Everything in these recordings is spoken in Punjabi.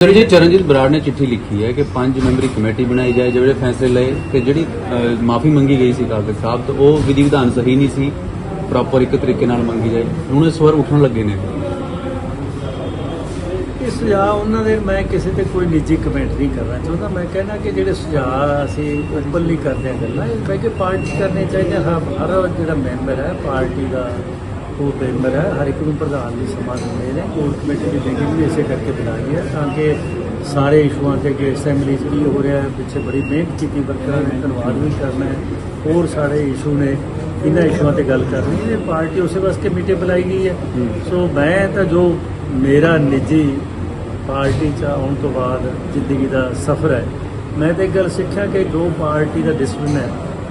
ਸਰ ਜੀ ਚਰਨਜੀਤ ਬਰਾੜ ਨੇ ਚਿੱਠੀ ਲਿਖੀ ਹੈ ਕਿ ਪੰਜ ਮੈਂਬਰੀ ਕਮੇਟੀ ਬਣਾਈ ਜਾਏ, ਜਿਹੜੇ ਫੈਸਲੇ ਲਏ ਤੇ ਜਿਹੜੀ ਮਾਫੀ ਮੰਗੀ ਗਈ ਸੀ ਕਾਗਜ਼ ਸਾਹਿਬ, ਤੋਂ ਉਹ ਵਿਧੀ ਵਿਧਾਨ ਸਹੀ ਨਹੀਂ ਸੀ ਪ੍ਰੋਪਰ ਇੱਕ ਤਰੀਕੇ ਨਾਲ ਮੰਗੀ ਜਾਏ। ਹੁਣ ਇਸ ਵਾਰ ਉੱਠਣ ਲੱਗੇ ਨੇ। ਇਹ ਸੁਝਾਅ ਉਹਨਾਂ ਦੇ, ਮੈਂ ਕਿਸੇ ਤੇ ਕੋਈ ਨਿੱਜੀ ਕਮੈਂਟ ਨਹੀਂ ਕਰਨਾ ਚਾਹੁੰਦਾ। ਮੈਂ ਕਹਿੰਦਾ ਕਿ ਜਿਹੜੇ ਸੁਝਾਅ ਅਸੀਂ ਓਪਨਲੀ ਕਰਦੇ ਹਾਂ ਗੱਲਾਂ, ਇਹ ਕਹਿ ਪਾਰਟੀ ਕਰਨੇ ਚਾਹੀਦੇ ਹਰ ਜਿਹੜਾ ਮੈਂਬਰ ਹੈ, ਪਾਰਟੀ ਦਾ ਉਹ ਮੈਂਬਰ ਹੈ ਹਰ ਇੱਕ ਨੂੰ ਪ੍ਰਧਾਨ ਦੀ ਸਮਾਂ ਦਿੰਦੇ ਨੇ ਕੋਰ ਕਮੇਟੀ ਦੀ ਮੀਟਿੰਗ ਵੀ ਇਸੇ ਕਰਕੇ ਬਣਾਈ ਹੈ ਤਾਂ ਕਿ ਸਾਰੇ ਇਸ਼ੂਆਂ ਤੇ ਕਿ ਅਸੈਂਬਲੀ 'ਚ ਕੀ ਹੋ ਰਿਹਾ ਹੈ ਪਿੱਛੇ ਬੜੀ ਮਿਹਨਤ ਕੀਤੀ ਵਰਕਰਾਂ ਨੇ ਧੰਨਵਾਦ ਵੀ ਕਰਨਾ ਹੈ ਹੋਰ ਸਾਰੇ ਇਸ਼ੂ ਨੇ ਇਹਨਾਂ ਇਸ਼ੂਆਂ ਤੇ ਗੱਲ ਕਰਨੀ ਹੈ ਪਾਰਟੀ ਉਸੇ ਵਾਸਤੇ ਮੀਟਿੰਗ ਬੁਲਾਈ ਗਈ ਹੈ। ਸੋ ਮੈਂ ਤਾਂ ਜੋ ਮੇਰਾ ਨਿੱਜੀ ਪਾਰਟੀ 'ਚ ਆਉਣ ਤੋਂ ਬਾਅਦ ਜ਼ਿੰਦਗੀ ਦਾ ਸਫ਼ਰ ਹੈ ਮੈਂ ਤਾਂ ਗੱਲ ਸਿੱਖਿਆ ਕਿ ਜੋ ਪਾਰਟੀ ਦਾ ਡਿਸਪਲਿਨ ਹੈ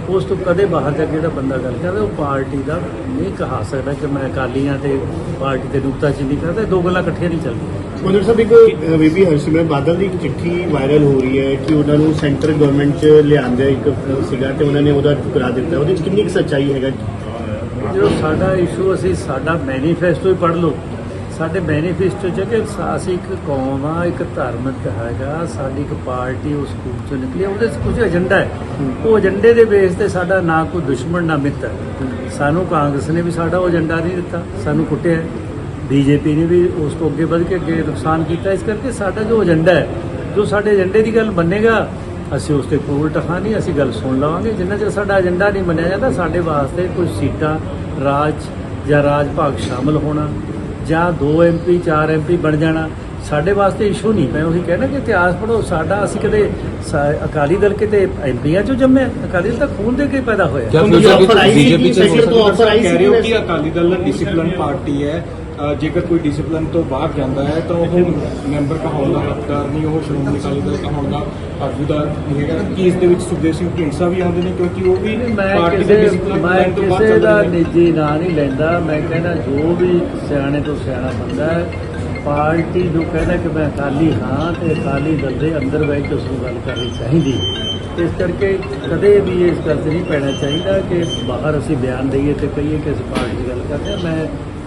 ਉਸ ਤੋਂ ਕਦੇ ਬਾਹਰ ਜਾ ਕੇ ਜਿਹੜਾ ਬੰਦਾ ਗੱਲ ਕਰਦਾ ਉਹ ਪਾਰਟੀ ਦਾ ਨਹੀਂ ਕਹਾ ਸਕਦਾ ਕਿ ਮੈਂ ਅਕਾਲੀ ਹਾਂ ਤੇ ਪਾਰਟੀ ਤੇ ਨੁਕਤਾਚੀਨੀ ਕਰਦਾ ਇਹ ਦੋ ਗੱਲਾਂ ਇਕੱਠੀਆਂ ਨਹੀਂ ਚੱਲਦੀਆਂ। ਮੰਦਰ ਸਾਹਿਬ ਇੱਕ ਬੀਬੀ ਹਰਸਿਮਰਤ ਬਾਦਲ ਦੀ ਇੱਕ ਚਿੱਠੀ ਵਾਇਰਲ ਹੋ ਰਹੀ ਹੈ ਕਿ ਉਹਨਾਂ ਨੂੰ ਸੈਂਟਰ ਗਵਰਨਮੈਂਟ 'ਚ ਲਿਆਂਦਾ ਇੱਕ ਸੀਗਾ ਤੇ ਉਹਨਾਂ ਨੇ ਉਹਦਾ ਠੁਕਰਾ ਦਿੱਤਾ। ਉਹਦੇ 'ਚ ਕਿੰਨੀ ਕੁ ਸੱਚਾਈ ਹੈਗਾ? ਜੋ ਸਾਡਾ ਇਸ਼ੂ ਅਸੀਂ ਸਾਡਾ ਮੈਨੀਫੈਸਟੋ ਹੀ ਪੜ੍ਹ ਲਓ। ਸਾਡੇ ਮੈਨੀਫੈਸਟੋ 'ਚ ਕਿ ਅਸੀਂ ਇੱਕ ਕੌਮ ਆ, ਇੱਕ ਧਾਰਮਿਕ ਹੈਗਾ, ਸਾਡੀ ਇੱਕ ਪਾਰਟੀ ਉਸ ਸਕੂਲ ਚੋਂ ਨਿਕਲੀ ਉਹਦੇ 'ਚ ਕੁਝ ਏਜੰਡਾ ਹੈ। ਉਹ ਏਜੰਡੇ ਦੇ ਬੇਸ ਤੇ ਸਾਡਾ ਨਾ ਕੋਈ ਦੁਸ਼ਮਣ, ਨਾ ਮਿੱਤਰ। ਸਾਨੂੰ ਕਾਂਗਰਸ ਨੇ ਵੀ ਸਾਡਾ ਉਹ ਏਜੰਡਾ ਨਹੀਂ ਦਿੱਤਾ, ਸਾਨੂੰ ਕੁੱਟਿਆ ਬੀਜੇਪੀ ਨੇ ਵੀ ਉਸ ਤੋਂ ਅੱਗੇ ਵੱਧ ਕੇ ਅੱਗੇ ਨੁਕਸਾਨ ਕੀਤਾ। ਇਸ ਕਰਕੇ ਸਾਡਾ ਜੋ ਏਜੰਡਾ ਹੈ, ਜੋ ਸਾਡੇ ਏਜੰਡੇ ਦੀ ਗੱਲ ਮੰਨੇਗਾ, ਅਸੀਂ ਉਸ ਤੇ ਕੋਈ ਉਲਟਾ ਨਹੀਂ, ਅਸੀਂ ਗੱਲ ਸੁਣ ਲਵਾਂਗੇ। ਜਿੰਨਾ ਚਿਰ ਸਾਡਾ ਏਜੰਡਾ ਨਹੀਂ ਮੰਨਿਆ ਜਾਂਦਾ, ਸਾਡੇ ਵਾਸਤੇ ਕੁਝ ਸੀਟਾਂ, ਰਾਜ ਜਾਂ ਰਾਜ ਭਾਗ ਸ਼ਾਮਲ ਹੋਣਾ ਜਾਂ 2 ਐਮਪੀ 4 ਐਮਪੀ ਬਣ ਜਾਣਾ ਸਾਡੇ ਵਾਸਤੇ ਇਸ਼ੂ ਨਹੀਂ। ਮੈਂ ਉਹੀ ਕਹਿਣਾ ਕਿ ਇਤਿਹਾਸ ਪੜੋ ਸਾਡਾ ਅਸੀਂ ਕਦੇ ਅਕਾਲੀ ਦਲ ਕਿਤੇ ਐਮਪੀਆਂ ਚੋਂ ਜੰਮਿਆ ਅਕਾਲੀ ਦਲ ਤਾਂ ਖੂਨ ਦੇ ਕੇ ਪੈਦਾ ਹੋਇਆ। ਕਿਆ ਫਿਊਚਰ ਵਿੱਚ ਬੀਜੇਪੀ ਚ ਕਹਿ ਰਹੇ ਹੋ। ਕਿ ਅਕਾਲੀ ਦਲ ਡਿਸਪਲਿਨ ਪਾਰਟੀ ਹੈ। ਜੇਕਰ ਕੋਈ ਡਿਸਪਲਿਨ ਤੋਂ ਬਾਹਰ ਜਾਂਦਾ ਹੈ ਤਾਂ ਉਹ ਮੈਂਬਰ ਕਹਾਉਣ ਦਾ ਹੱਕਦਾਰ ਨਹੀਂ ਉਹ ਸ਼੍ਰੋਮਣੀ ਅਕਾਲੀ ਦਲ ਕਹਾਉਣ ਦਾ ਆਗੂ ਦਾ ਨਹੀਂ ਹੈਗਾ। ਕਿ ਇਸ ਦੇ ਵਿੱਚ ਸੁਖਦੇਵ ਸਿੰਘ ਢੀਂਡਸਾ ਵੀ ਆਉਂਦੇ ਨੇ ਕਿਉਂਕਿ ਉਹ ਵੀ ਮੈਂ ਪਾਰਟੀ ਦੇ ਕਿਸੇ ਡਿਸਪਲਿਨ ਮੈਂ ਤੋਂ ਬਾਹਰ ਕਿਸੇ ਦਾ ਨਿੱਜੀ ਨਾਂ ਨਹੀਂ ਲੈਂਦਾ। ਮੈਂ ਕਹਿੰਦਾ ਜੋ ਵੀ ਸਿਆਣੇ ਤੋਂ ਸਿਆਣਾ ਬੰਦਾ ਹੈ ਪਾਰਟੀ ਜੋ ਕਹਿੰਦਾ ਕਿ ਮੈਂ ਅਕਾਲੀ ਹਾਂ ਤੇ ਅਕਾਲੀ ਦਲ ਦੇ ਅੰਦਰ ਬੈਠ ਕੇ ਉਸ ਨੂੰ ਗੱਲ ਕਰਨੀ ਚਾਹੀਦੀ। ਇਸ ਕਰਕੇ ਕਦੇ ਵੀ ਇਸ ਗੱਲ ਤੇ ਨਹੀਂ ਪੈਣਾ ਚਾਹੀਦਾ ਕਿ ਬਾਹਰ ਅਸੀਂ ਬਿਆਨ ਦਈਏ ਤੇ ਕਹੀਏ ਕਿ ਅਸੀਂ ਪਾਰਟੀ ਦੀ ਗੱਲ ਕਰਦੇ ਹਾਂ। ਮੈਂ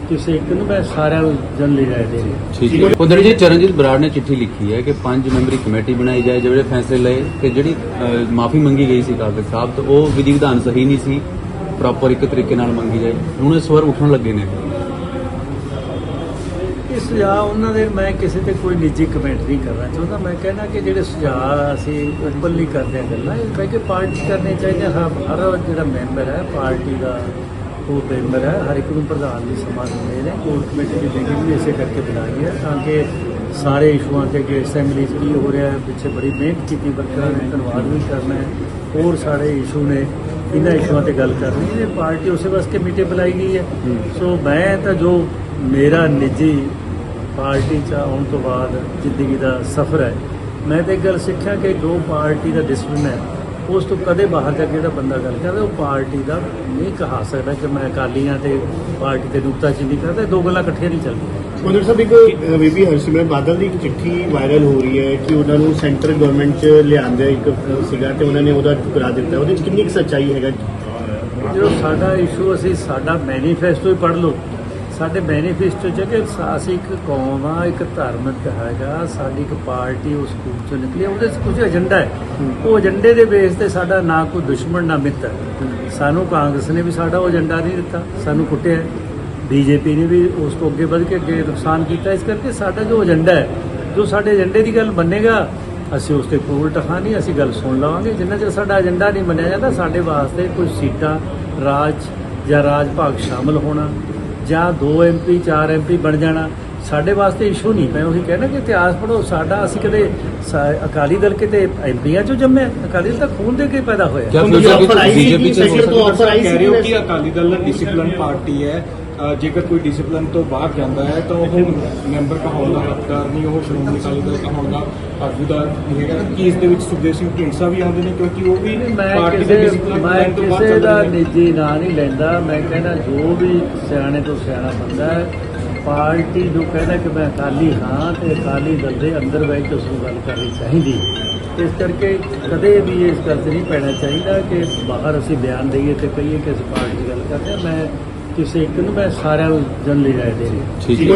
ਕਿਸੇ ਇੱਕ ਨੂੰ ਮੈਂ ਸਾਰਿਆਂ ਨੂੰ ਜਨਰਲੀ ਰਾਏ ਦੇ ਰਿਹਾ ਠੀਕ ਹੈ। ਉਧਰ ਜੀ ਚਰਨਜੀਤ ਬਰਾੜ ਨੇ ਚਿੱਠੀ ਲਿਖੀ ਹੈ ਕਿ ਪੰਜ ਮੈਂਬਰੀ ਕਮੇਟੀ ਬਣਾਈ ਜਾਏ ਜਿਹੜੇ ਫੈਸਲੇ ਲਏ ਤੇ ਜਿਹੜੀ ਮਾਫੀ ਮੰਗੀ ਗਈ ਸੀ ਕਾਗਜ਼ ਸਾਹਿਬ ਤੋਂ ਉਹ ਵਿਧੀ ਵਿਧਾਨ ਸਹੀ ਨਹੀਂ ਸੀ ਪ੍ਰੋਪਰ ਇੱਕ ਤਰੀਕੇ ਨਾਲ ਮੰਗੀ ਜਾਏ। ਹੁਣ ਇਸ ਵਾਰ ਉੱਠਣ ਲੱਗੇ ਨੇ। ਇਹ ਸੁਝਾਅ ਉਹਨਾਂ ਦੇ ਮੈਂ ਕਿਸੇ ਤੇ ਕੋਈ ਨਿੱਜੀ ਕਮੈਂਟ ਨਹੀਂ ਕਰਨਾ ਚਾਹੁੰਦਾ। ਮੈਂ ਕਹਿੰਦਾ ਕਿ ਜਿਹੜੇ ਸੁਝਾਅ ਅਸੀਂ ਓਪਨਲੀ ਕਰਦੇ ਹਾਂ ਗੱਲਾਂ ਇਹ ਕਹਿ ਕੇ ਪਾਰਟੀ ਕਰਨੇ ਚਾਹੀਦੇ ਹਾਂ। ਹਰ ਹਰ ਜਿਹੜਾ ਮੈਂਬਰ ਹੈ ਪਾਰਟੀ ਦਾ ਉਹ ਮੈਂਬਰ ਹੈ ਹਰ ਇੱਕ ਨੂੰ ਪ੍ਰਧਾਨ ਦੀ ਸਮਾਂ ਦਿੰਦੇ ਨੇ ਕੋਰ ਕਮੇਟੀ ਦੀ ਮੀਟਿੰਗ ਵੀ ਇਸੇ ਕਰਕੇ ਬਣਾਈ ਹੈ ਤਾਂ ਕਿ ਸਾਰੇ ਇਸ਼ੂਆਂ ਤੇ ਕਿ ਅਸੈਂਬਲੀ 'ਚ ਕੀ ਹੋ ਰਿਹਾ ਹੈ ਪਿੱਛੇ ਬੜੀ ਮਿਹਨਤ ਕੀਤੀ ਵਰਕਰਾਂ ਨੇ ਧੰਨਵਾਦ ਵੀ ਕਰਨਾ ਹੈ। ਹੋਰ ਸਾਰੇ ਇਸ਼ੂ ਨੇ ਇਹਨਾਂ ਇਸ਼ੂਆਂ ਤੇ ਗੱਲ ਕਰਨੀ ਹੈ ਇਹ ਪਾਰਟੀ ਉਸੇ ਵਾਸਤੇ ਮੀਟਿੰਗ ਬੁਲਾਈ ਗਈ ਹੈ। ਸੋ ਮੈਂ ਤਾਂ ਜੋ ਮੇਰਾ ਨਿੱਜੀ ਪਾਰਟੀ 'ਚ ਆਉਣ ਤੋਂ ਬਾਅਦ ਜ਼ਿੰਦਗੀ ਦਾ ਸਫ਼ਰ ਹੈ ਮੈਂ ਤਾਂ ਗੱਲ ਸਿੱਖਿਆ ਕਿ ਜੋ ਪਾਰਟੀ ਦਾ ਡਿਸਪਲਿਨ ਹੈ ਉਸ ਤੋਂ ਕਦੇ ਬਾਹਰ ਜਾ ਕੇ ਜਿਹੜਾ ਬੰਦਾ ਗੱਲ ਕਰਦਾ ਉਹ ਪਾਰਟੀ ਦਾ ਨਹੀਂ ਕਹਾ ਸਕਦਾ ਕਿ ਮੈਂ ਅਕਾਲੀ ਹਾਂ ਤੇ ਪਾਰਟੀ ਤੇ ਨੁਕਤਾਚੀਨੀ ਕਰਦਾ ਦੋ ਗੱਲਾਂ ਇਕੱਠੀਆਂ ਨਹੀਂ ਚੱਲਦੀਆਂ। ਮੰਦਰ ਸਾਹਿਬ ਇੱਕ ਬੀਬੀ ਹਰਸਿਮਰਤ ਬਾਦਲ ਦੀ ਇੱਕ ਚਿੱਠੀ ਵਾਇਰਲ ਹੋ ਰਹੀ ਹੈ ਕਿ ਉਹਨਾਂ ਨੂੰ ਸੈਂਟਰ ਗਵਰਨਮੈਂਟ 'ਚ ਲਿਆਂਦਾ ਇੱਕ ਸੀਗਾ ਤੇ ਉਹਨਾਂ ਨੇ ਉਹਦਾ ਠੁਕਰਾ ਦਿੱਤਾ। ਉਹਦੇ 'ਚ ਕਿੰਨੀ ਕੁ ਸੱਚਾਈ ਹੈਗਾ? ਜੋ ਸਾਡਾ ਇਸ਼ੂ ਅਸੀਂ ਸਾਡਾ ਮੈਨੀਫੈਸਟੋ ਹੀ ਪੜ੍ਹ ਲਓ। ਸਾਡੇ ਮੈਨੀਫੈਸਟੋ 'ਚ ਕਿ ਅਸੀਂ ਇੱਕ ਕੌਮ ਆ ਇੱਕ ਧਾਰਮਿਕ ਹੈਗਾ ਸਾਡੀ ਇੱਕ ਪਾਰਟੀ ਉਸ ਸਕੂਲ ਚੋਂ ਨਿਕਲੀ ਉਹਦੇ 'ਚ ਕੁਝ ਏਜੰਡਾ ਹੈ। ਉਹ ਏਜੰਡੇ ਦੇ ਬੇਸ ਤੇ ਸਾਡਾ ਨਾ ਕੋਈ ਦੁਸ਼ਮਣ ਨਾ ਮਿੱਤਰ। ਸਾਨੂੰ ਕਾਂਗਰਸ ਨੇ ਵੀ ਸਾਡਾ ਉਹ ਏਜੰਡਾ ਨਹੀਂ ਦਿੱਤਾ ਸਾਨੂੰ ਕੁੱਟਿਆ। ਬੀਜੇਪੀ ਨੇ ਵੀ ਉਸ ਤੋਂ ਅੱਗੇ ਵਧ ਕੇ ਅੱਗੇ ਨੁਕਸਾਨ ਕੀਤਾ। ਇਸ ਕਰਕੇ ਸਾਡਾ ਜੋ ਏਜੰਡਾ ਹੈ ਜੋ ਸਾਡੇ ਏਜੰਡੇ ਦੀ ਗੱਲ ਮੰਨੇਗਾ ਅਸੀਂ ਉਸ ਤੇ ਉਲਟਾ ਨਹੀਂ ਅਸੀਂ ਗੱਲ ਸੁਣ ਲਵਾਂਗੇ। ਜਿੰਨਾ ਚਿਰ ਸਾਡਾ ਏਜੰਡਾ ਨਹੀਂ ਮੰਨਿਆ ਜਾਂਦਾ ਸਾਡੇ ਵਾਸਤੇ ਕੋਈ ਸੀਟਾਂ ਰਾਜ ਜਾਂ ਰਾਜ ਭਾਗ ਸ਼ਾਮਲ ਹੋਣਾ ਜਾਂ 2 ਐਮਪੀ 4 ਐਮਪੀ ਬਣ ਜਾਣਾ ਸਾਡੇ ਵਾਸਤੇ ਇਸ਼ੂ ਨਹੀਂ। ਮੈਂ ਉਹੀ ਕਹਿਣਾ ਕਿ ਇਤਿਹਾਸ ਪੜੋ ਸਾਡਾ ਅਸੀਂ ਕਦੇ ਅਕਾਲੀ ਦਲ ਕਿਤੇ ਐਮਪੀਆਂ ਚੋਂ ਜੰਮਿਆ ਅਕਾਲੀ ਦਲ ਤਾਂ ਖੂਨ ਦੇ ਕੇ ਪੈਦਾ ਹੋਇਆ। ਕਿਆ ਫਿਊਚਰ ਵਿੱਚ ਬੀਜੇਪੀ ਕਿ ਚ ਹੋ ਸਕਦਾ। ਕਹਿ ਸੀ ਰਹੇ ਹੋ। ਕਿ ਅਕਾਲੀ ਦਲ ਡਿਸਪਲਿਨ ਪਾਰਟੀ ਹੈ ਜੇਕਰ ਕੋਈ ਡਿਸਪਲਿਨ ਤੋਂ ਬਾਹਰ ਜਾਂਦਾ ਹੈ ਤਾਂ ਉਹ ਮੈਂਬਰ ਕਹਾਉਣ ਦਾ ਹੱਕਦਾਰ ਨਹੀਂ ਉਹ ਸ਼੍ਰੋਮਣੀ ਅਕਾਲੀ ਦਲ ਕਹਾਉਣ ਦਾ ਆਗੂ ਦਾ ਨਹੀਂ ਹੈਗਾ। ਕਿ ਇਸ ਦੇ ਵਿੱਚ ਸੁਖਦੇਵ ਸਿੰਘ ਢੀਂਡਸਾ ਵੀ ਆਉਂਦੇ ਨੇ ਕਿਉਂਕਿ ਉਹ ਵੀ ਪਾਰਟੀ ਦੇ ਡਿਸਪਲਿਨ ਮੈਂ ਤੋਂ ਬਾਹਰ ਕਿਸੇ ਦਾ ਨਿੱਜੀ ਨਾਂ ਨਹੀਂ ਲੈਂਦਾ। ਮੈਂ ਕਹਿੰਦਾ ਜੋ ਵੀ ਸਿਆਣੇ ਤੋਂ ਸਿਆਣਾ ਬੰਦਾ ਹੈ ਪਾਰਟੀ ਜੋ ਕਹਿੰਦਾ ਕਿ ਮੈਂ ਅਕਾਲੀ ਹਾਂ ਤੇ ਅਕਾਲੀ ਦਲ ਦੇ ਅੰਦਰ ਬੈਠ ਕੇ ਉਸ ਨੂੰ ਗੱਲ ਕਰਨੀ ਚਾਹੀਦੀ। ਇਸ ਕਰਕੇ ਕਦੇ ਵੀ ਇਸ ਗੱਲ ਤੇ ਨਹੀਂ ਪੈਣਾ ਚਾਹੀਦਾ ਕਿ ਬਾਹਰ ਅਸੀਂ ਬਿਆਨ ਦਈਏ ਤੇ ਕਹੀਏ ਕਿ ਅਸੀਂ ਪਾਰਟੀ ਦੀ ਗੱਲ ਕਰਦੇ ਹਾਂ। ਮੈਂ ਕਿਸੇ ਇੱਕ ਨੂੰ ਮੈਂ ਸਾਰਿਆਂ ਨੂੰ ਜਨਰਲੀ ਰਾਏ ਦੇ ਰਿਹਾ। ਠੀਕ ਹੈ।